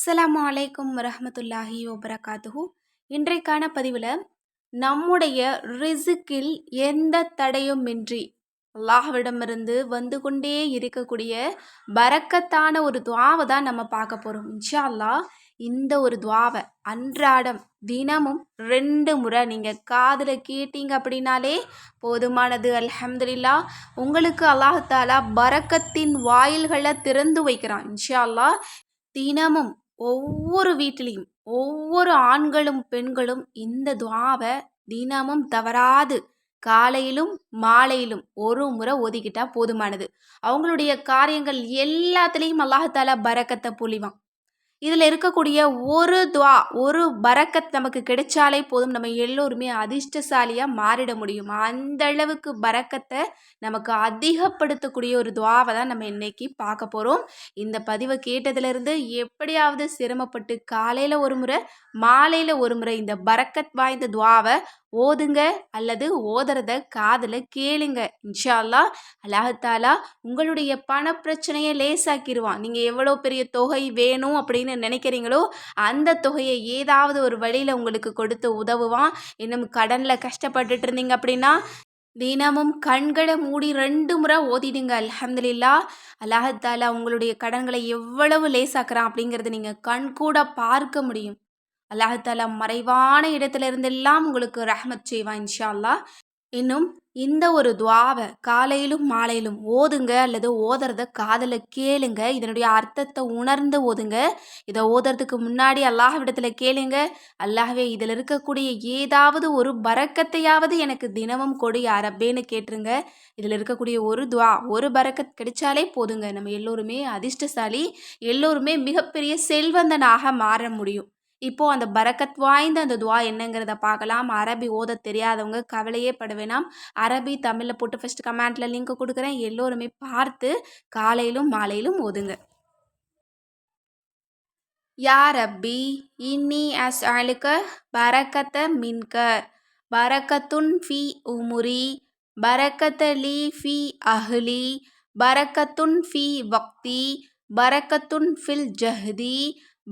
அஸ்லாம் வலைக்கம் வரஹ்மத்துல்லாஹி வபரகாத்துஹு. இன்றைக்கான பதிவில் நம்முடைய ரிசுக்கில் எந்த தடையுமின்றி அல்லாஹ்விடமிருந்து வந்து கொண்டே இருக்கக்கூடிய பரக்கத்தான ஒரு துவாவை தான் நம்ம பார்க்க போகிறோம் இன்ஷா அல்லாஹ் இந்த ஒரு துவாவை அன்றாடம் தினமும் ரெண்டு முறை நீங்கள் காதில் கேட்டீங்க அப்படின்னாலே போதுமானது. அல்ஹம்துலில்லா உங்களுக்கு அல்லாஹாலா பரக்கத்தின் வாயில்களை திறந்து வைக்கிறான். இன்ஷா அல்லா தினமும் ஒவ்வொரு வீட்டிலையும் ஒவ்வொரு ஆண்களும் பெண்களும் இந்த துவாவை தினமும் தவறாது. காலையிலும் மாலையிலும் ஒரு முறை ஒதுக்கிட்டா போதுமானது. அவங்களுடைய காரியங்கள் எல்லாத்துலேயும் அல்லாஹாலா பறக்கத்தை பொழிவான். இதில் இருக்கக்கூடிய ஒரு துவா ஒரு பரக்கத் நமக்கு கிடைச்சாலே போதும். நம்ம எல்லோருமே அதிர்ஷ்டசாலியாக மாறிட முடியும். அந்த அளவுக்கு பரக்கத்தை நமக்கு அதிகப்படுத்தக்கூடிய ஒரு துவாவை தான் நம்ம இன்னைக்கு பார்க்க போகிறோம் இந்த பதிவை கேட்டதுலேருந்து எப்படியாவது சிரமப்பட்டு காலையில் ஒரு முறை மாலையில் ஒரு முறை இந்த பரக்கத் வாய்ந்த துவாவை ஓதுங்க அல்லது ஓதுறத காதில் கேளுங்க. இன்ஷால்லா அல்லாஹாலா உங்களுடைய பண பிரச்சனையை லேசாக்கிடுவான் நீங்கள் எவ்வளோ பெரிய தொகை வேணும் அப்படின்னு நினைக்கிறீங்களோ அந்த தொகையை ஏதாவது ஒரு வழியில் உங்களுக்கு கொடுத்து உதவுவான். இன்னும் கடனில் கஷ்டப்பட்டுட்டு இருந்தீங்க அப்படின்னா தினமும் கண்களை மூடி ரெண்டு முறை ஓதிடுங்க. அலமதுல்லா அல்லாஹாலா உங்களுடைய கடன்களை எவ்வளவு லேசாக்குறான் அப்படிங்கிறத நீங்கள் கண் கூட பார்க்க முடியும். அல்லாஹாலா மறைவான இடத்துல இருந்தெல்லாம் உங்களுக்கு ரஹ்மத் செய்வான் இன்ஷா அல்லாஹ் இன்னும் இந்த ஒரு துவாவை காலையிலும் மாலையிலும் ஓதுங்க அல்லது ஓதுறத காதல கேளுங்க. இதனுடைய அர்த்தத்தை உணர்ந்து ஓதுங்க. இதை ஓதுறதுக்கு முன்னாடி அல்லாஹ்விடத்தில் கேளுங்க. அல்லாஹ்வே இதில் இருக்கக்கூடிய ஏதாவது ஒரு பறக்கத்தையாவது எனக்கு தினமும் கொடு யாரப்பேன்னு கேட்டுருங்க. இதில் இருக்கக்கூடிய ஒரு துவா ஒரு பறக்கத் கிடைச்சாலே போதுங்க. நம்ம எல்லோருமே அதிர்ஷ்டசாலி எல்லோருமே மிகப்பெரிய செல்வந்தனாக மாற முடியும். இப்போது அந்த பரக்கத் வாய்ந்த அந்த துவா என்னங்கிறத பார்க்கலாம். அரபி ஓத தெரியாதவங்க கவலையே பட வேணாம். அரபி தமிழில் போட்டு ஃபஸ்ட்டு கமெண்ட்டில் லிங்க் கொடுக்குறேன். எல்லோருமே பார்த்து காலையிலும் மாலையிலும் ஓதுங்க. யா ரப்பி இன்னி அஸ் அழுக்க பரக்கத்த மின்க. பரக்கத்துன் ஃபி உமுரி பரக்கத்த லீ ஃபி அஹ்லி. பரக்கத்துன் ஃபி வக்தி பரக்கத்துன் ஃபில் ஜஹதி.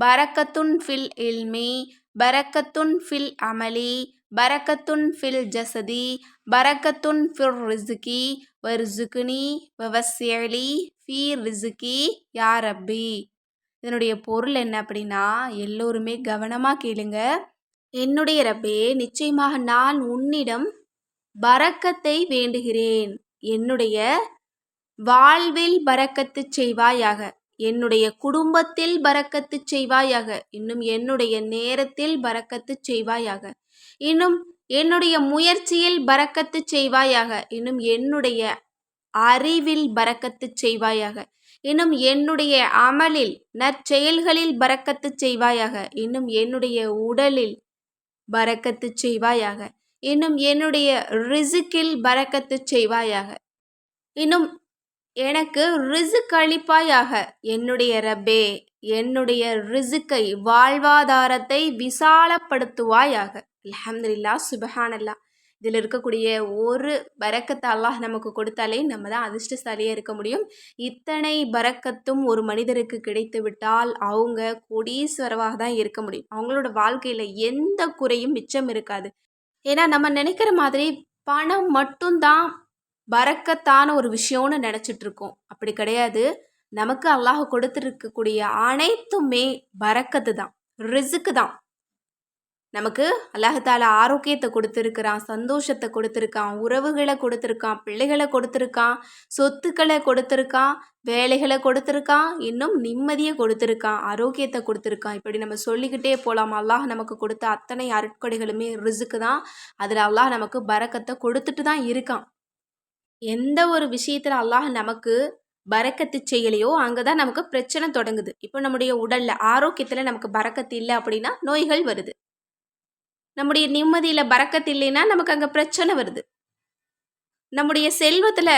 பரக்கத்துன் ஃபில் இல்மி பரக்கத்துன் ஃபில் அமலி பரக்கத்துன் ஃபில் ஜசதி பரக்கத்துன் ஃபிர் ரிசுகி வர்சுகுனி வவசியலி ஃபீ ரிசுகி யார் ரப்பி. இதனுடைய பொருள் என்ன அப்படின்னா எல்லோருமே கவனமாக கேளுங்க. என்னுடைய ரப்பே நிச்சயமாக நான் உன்னிடம் பரக்கத்தை வேண்டுகிறேன். என்னுடைய வாழ்வில் பறக்கத்து செய்வாயாக. என்னுடைய குடும்பத்தில் பறக்கத்து செய்வாயாக. இன்னும் என்னுடைய நேரத்தில் பறக்கத்து செய்வாயாக. இன்னும் என்னுடைய முயற்சியில் பறக்கத்து செய்வாயாக. இன்னும் என்னுடைய அறிவில் பறக்கத்து செய்வாயாக. இன்னும் என்னுடைய அமலில் நற்செயல்களில் பறக்கத்து செய்வாயாக. இன்னும் என்னுடைய உடலில் பறக்கத்து செய்வாயாக. இன்னும் என்னுடைய ரிசுக்கில் பறக்கத்து செய்வாயாக. இன்னும் எனக்கு ரிசுக் அளிப்பாயாக. என்னுடைய ரப்பே என்னுடைய ரிசுக்கை வாழ்வாதாரத்தை விசாலப்படுத்துவாயாக. அலமதுல்லா சுபஹானல்லா. இதில் இருக்கக்கூடிய ஒரு பரக்கத்தை அல்லாஹ் நமக்கு கொடுத்தாலே நம்ம தான் அதிர்ஷ்டசாலியாக இருக்க முடியும். இத்தனை பரக்கத்தும் ஒரு மனிதருக்கு கிடைத்து விட்டால் அவங்க கொடீஸ்வரவாக தான் இருக்க முடியும். அவங்களோட வாழ்க்கையில் எந்த குறையும் மிச்சம் இருக்காது. ஏன்னா நம்ம நினைக்கிற மாதிரி பணம் மட்டும்தான் பறக்கத்தான ஒரு விஷயம்னு நினச்சிட்ருக்கோம். அப்படி கிடையாது. நமக்கு அல்லாஹ் கொடுத்துருக்கக்கூடிய அனைத்துமே பறக்கத்து தான் ரிசுக்கு தான். நமக்கு அல்லாஹால ஆரோக்கியத்தை கொடுத்துருக்கிறான் சந்தோஷத்தை கொடுத்துருக்கான் உறவுகளை கொடுத்துருக்கான் பிள்ளைகளை கொடுத்துருக்கான் சொத்துக்களை கொடுத்துருக்கான் வேலைகளை கொடுத்துருக்கான் இன்னும் நிம்மதியை கொடுத்துருக்கான் ஆரோக்கியத்தை கொடுத்துருக்கான். இப்படி நம்ம சொல்லிக்கிட்டே போகலாம் அல்லாஹ் நமக்கு கொடுத்த அத்தனை அருட்கொடைகளுமே ரிசுக்கு தான். அதில் அல்லாஹ் நமக்கு பறக்கத்தை கொடுத்துட்டு தான் இருக்கான். எந்த ஒரு விஷயத்தில் அல்லாஹ் நமக்கு பறக்கத்து செய்யலையோ அங்கே தான் நமக்கு பிரச்சனை தொடங்குது. இப்போ நம்முடைய உடலில் ஆரோக்கியத்தில் நமக்கு பறக்கத்து இல்லை அப்படின்னா நோய்கள் வருது. நம்முடைய நிம்மதியில் பறக்கத்து இல்லைன்னா நமக்கு அங்கே பிரச்சனை வருது. நம்முடைய செல்வத்தில்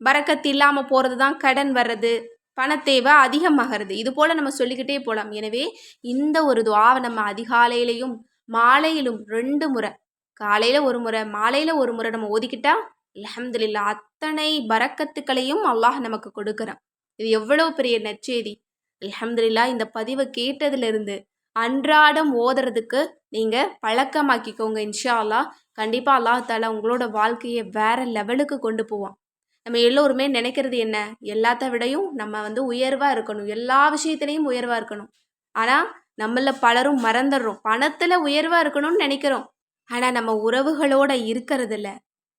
பறக்கத்து இல்லாமல் போகிறது தான் கடன் வர்றது பணத்தேவை அதிகமாகிறது. இது போல் நம்ம சொல்லிக்கிட்டே போகலாம் எனவே இந்த ஒரு துவாவை நம்ம அதிகாலையிலையும் மாலையிலும் ரெண்டு முறை காலையில் ஒரு முறை மாலையில் ஒரு முறை நம்ம ஒதுக்கிட்டா அலமதுல்லா அத்தனை பறக்கத்துக்களையும் அல்லாஹ் நமக்கு கொடுக்குறான். இது எவ்வளோ பெரிய நற்செய்தி. அலமதுல்லா இந்த பதிவை கேட்டதுலேருந்து அன்றாடம் ஓதுறதுக்கு நீங்கள் பழக்கமாக்கிக்கோங்க இன்ஷா அல்லாஹ் கண்டிப்பாக அல்லாஹ் தாலா உங்களோட வாழ்க்கையை வேறு லெவலுக்கு கொண்டு போவான். நம்ம எல்லோருமே நினைக்கிறது என்ன? எல்லாத்த விடையும் நம்ம வந்து உயர்வாக இருக்கணும். எல்லா விஷயத்துலேயும் உயர்வாக இருக்கணும். ஆனால் நம்மள பலரும் மறந்துடுறோம். பணத்தில் உயர்வாக இருக்கணும்னு நினைக்கிறோம். ஆனால் நம்ம உறவுகளோட இருக்கிறதில்ல.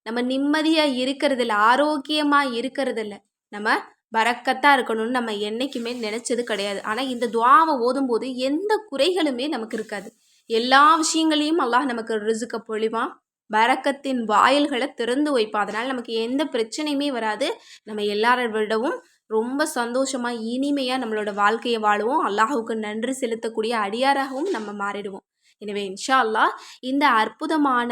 நம்ம நிம்மதியாக இருக்கிறதில்ல ஆரோக்கியமாக இருக்கிறதில்ல. நம்ம பறக்கத்தாக இருக்கணும்னு நம்ம என்றைக்குமே நினச்சது கிடையாது. ஆனால் இந்த துவாவை ஓதும்போது எந்த குறைகளுமே நமக்கு இருக்காது. எல்லா விஷயங்களையும் அல்லாஹ் நமக்கு ரிசுக்க பொழிவான். பறக்கத்தின் வாயில்களை திறந்து வைப்பான். அதனால் நமக்கு எந்த பிரச்சனையுமே வராது. நம்ம எல்லாரை விடவும் ரொம்ப சந்தோஷமாக இனிமையாக நம்மளோட வாழ்க்கையை வாழுவோம். அல்லாஹுக்கு நன்றி செலுத்தக்கூடிய அடியாராகவும் நம்ம மாறிடுவோம். எனவே இன்ஷா அல்லாஹ் இந்த அற்புதமான